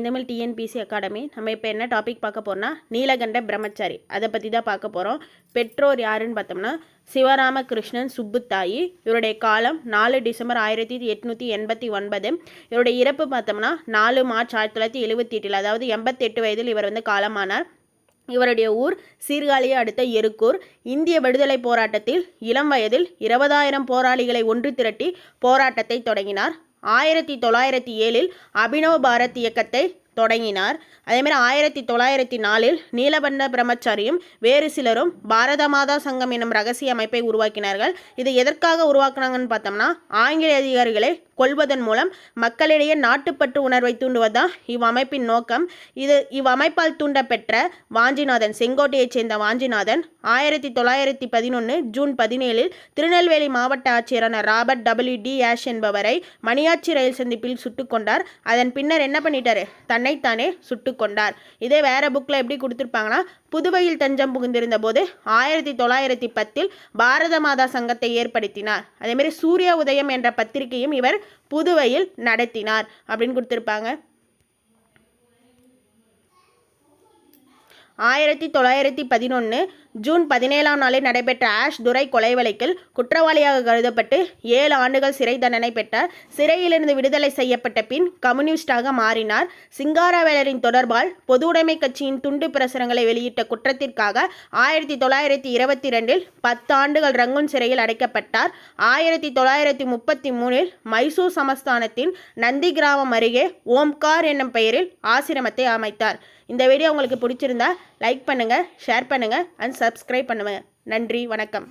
செந்தமிழ் TNPSC academy நம்ம இப்போ என்ன டாபிக் பார்க்க போறோம்னா நீலகண்ட பிரம்மச்சாரி. அதை பற்றி தான் பார்க்க போகிறோம் பெற்றோர் யாருன்னு பார்த்தோம்னா சிவராமகிருஷ்ணன் சுப்புத்தாயி. இவருடைய காலம் நாலு டிசம்பர் ஆயிரத்தி எட்நூற்றி எண்பத்தி ஒன்பது. இவருடைய இறப்பு பார்த்தோம்னா நாலு மார்ச் ஆயிரத்தி தொள்ளாயிரத்தி எழுபத்தி எட்டில் அதாவது எண்பத்தெட்டு வயதில் இவர் வந்து காலமானார். இவருடைய ஊர் சீர்காழியை அடுத்த எருக்கூர். இந்திய விடுதலை போராட்டத்தில் இளம் வயதில் இருபதாயிரம் போராளிகளை ஒன்று திரட்டி போராட்டத்தை தொடங்கினார். ஆயிரத்தி தொள்ளாயிரத்தி ஏழில் அபினவ பாரத் இயக்கத்தை தொடங்கினார். அதேமாதிரி ஆயிரத்தி தொள்ளாயிரத்தி நாலில் நீலபண்ட பிரம்மச்சாரியும் வேறு சிலரும் பாரத மாதா சங்கம் என்னும் ரகசிய அமைப்பை உருவாக்கினார்கள். இது எதற்காக உருவாக்குனாங்கன்னு பார்த்தோம்னா ஆங்கில அதிகாரிகளை கொள்வதன் மூலம் மக்களிடையே நாட்டுப்பற்று உணர்வை தூண்டுவதுதான் இவ்வமைப்பின் நோக்கம். இது இவ்வமைப்பால் தூண்டப்பெற்ற வாஞ்சிநாதன் செங்கோட்டையைச் சேர்ந்த வாஞ்சிநாதன் ஆயிரத்தி தொள்ளாயிரத்தி பதினொன்று ஜூன் பதினேழில் திருநெல்வேலி மாவட்ட ஆட்சியரான ராபர்ட் டபிள்யூ டி ஆஷ் என்பவரை மணியாச்சி ரயில் சந்திப்பில் சுட்டுக் கொண்டார். அதன் பின்னர் என்ன பண்ணிட்டாரு? தன்னைத்தானே சுட்டுக் கொண்டார். இதே வேற புக்கில் எப்படி கொடுத்துருப்பாங்கன்னா புதுவையில் தஞ்சம் புகுந்திருந்த போது ஆயிரத்தி தொள்ளாயிரத்தி பத்தில் பாரத மாதா சங்கத்தை ஏற்படுத்தினார். அதேமாரி சூரிய உதயம் என்ற பத்திரிகையும் இவர் புதுவையில் நடத்தினார் அப்படின்னு கொடுத்துருப்பாங்க. ஆயிரத்தி தொள்ளாயிரத்தி பதினொன்று ஜூன் பதினேழாம் நாளில் நடைபெற்ற ஆஷ் துரை கொலை வழக்கில் குற்றவாளியாக கருதப்பட்டு ஏழு ஆண்டுகள் சிறை தண்டனை பெற்றார் சிறையிலிருந்து விடுதலை செய்யப்பட்ட பின் கம்யூனிஸ்டாக மாறினார். சிங்காரவேலரின் தொடர்பால் பொதுவுடைமை கட்சியின் துண்டு பிரசுரங்களை வெளியிட்ட குற்றத்திற்காக ஆயிரத்தி தொள்ளாயிரத்தி இருபத்தி ரெண்டில் பத்து ஆண்டுகள் ரங்கூன் சிறையில் அடைக்கப்பட்டார். ஆயிரத்தி தொள்ளாயிரத்தி முப்பத்தி மூணில் மைசூர் சமஸ்தானத்தின் நந்தி கிராமம் அருகே ஓம்கார் என்னும் பெயரில் ஆசிரமத்தை அமைத்தார். இந்த வீடியோ உங்களுக்கு பிடிச்சிருந்தா லைக் பண்ணுங்கள் ஷேர் பண்ணுங்கள் அண்ட் சப்ஸ்கிரைப் பண்ணுவேன் நன்றி வணக்கம்.